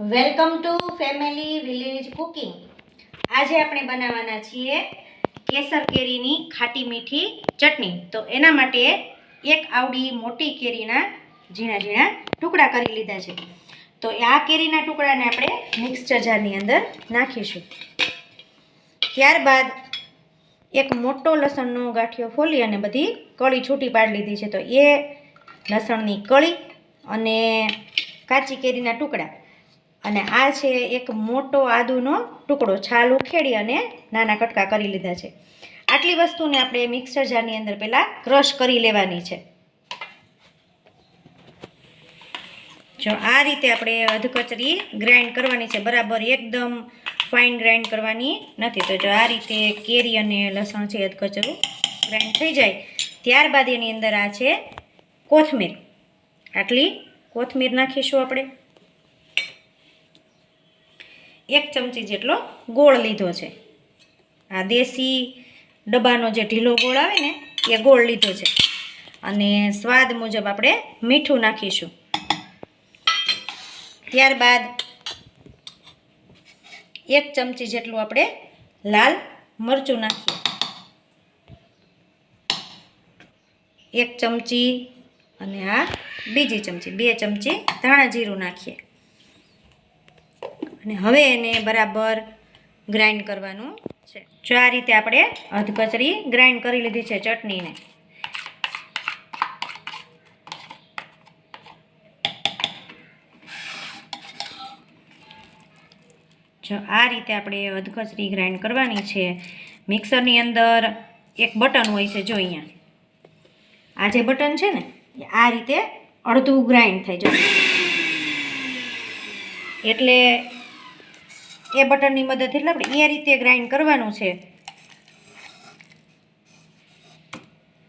Welcome to family village cooking. આજે આપણે બનાવવાના છીએ કેસર કેરીની ખાટી મીઠી ચટણી. તો એના માટે એક આવડી મોટી કેરીના ઝીણા ઝીણા ટુકડા કરી લીધા છે. તો આ કેરીના ટુકડાને આપણે મિક્સર જારની અંદર નાખીશું. ત્યારબાદ એક મોટો લસણનો ગાંઠિયો ફોલી અને બધી કળી છૂટી પાડી લીધી છે. તો એ લસણની કળી અને કાચી કેરીના ટુકડા. અને આ છે એક મોટો આદુનો ટુકડો, છાલ ઉખેડી અને નાના કટકા કરી લીધા છે. આટલી વસ્તુને આપણે મિક્સર જારની અંદર પહેલાં ક્રશ કરી લેવાની છે. જો આ રીતે આપણે અધકચરી ગ્રાઇન્ડ કરવાની છે. બરાબર એકદમ ફાઇન ગ્રાઇન્ડ કરવાની નથી. તો જો આ રીતે કેરી અને લસણ છે અધકચરું ગ્રાઇન્ડ થઈ જાય. ત્યારબાદ એની અંદર આ છે કોથમીર. આટલી કોથમીર નાખીશું આપણે. એક ચમચી જેટલો ગોળ લીધો છે. આ દેશી ડબ્બાનો જે ઢીલો ગોળ આવે ને, એ ગોળ લીધો છે. અને સ્વાદ મુજબ આપણે મીઠું નાખીશું. ત્યારબાદ એક ચમચી જેટલું આપણે લાલ મરચું નાખીએ. એક ચમચી અને આ બીજી ચમચી, બે ચમચી ધાણા જીરું નાખીએ. અને હવે એને બરાબર ગ્રાઇન્ડ કરવાનું છે. જો આ રીતે આપણે અધકચરી ગ્રાઇન્ડ કરી લીધી છે ચટણીને. જો આ રીતે આપણે અધકચરી ગ્રાઇન્ડ કરવાની છે. મિક્સરની અંદર એક બટન હોય છે જો અહીંયા. આ જે બટન છે ને આ રીતે અડધું ગ્રાઇન્ડ થાય જો. એટલે એ બટનની મદદથી એટલે આપણે એ રીતે ગ્રાઇન્ડ કરવાનું છે.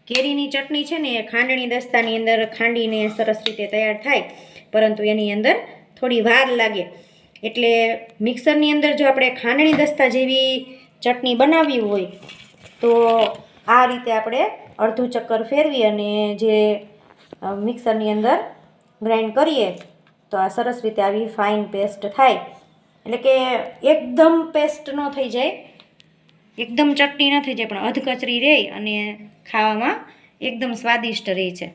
કેરીની ચટણી છે ને એ ખાંડણી દસ્તાની અંદર ખાંડીને સરસ રીતે તૈયાર થાય, પરંતુ એની અંદર થોડી વાર લાગે. એટલે મિક્સરની અંદર જો આપણે ખાંડણી દસ્તા જેવી ચટણી બનાવવી હોય, તો આ રીતે આપણે અડધું ચક્કર ફેરવી અને જે મિક્સરની અંદર ગ્રાઇન્ડ કરીએ, તો આ સરસ રીતે આવી ફાઇન પેસ્ટ થાય. એટલે કે એકદમ પેસ્ટ ન થઈ જાય. એકદમ ચટણી ન થઈ જાય, પણ અધકચરી રહે અને ખાવામાં એકદમ સ્વાદિષ્ટ રહે છે.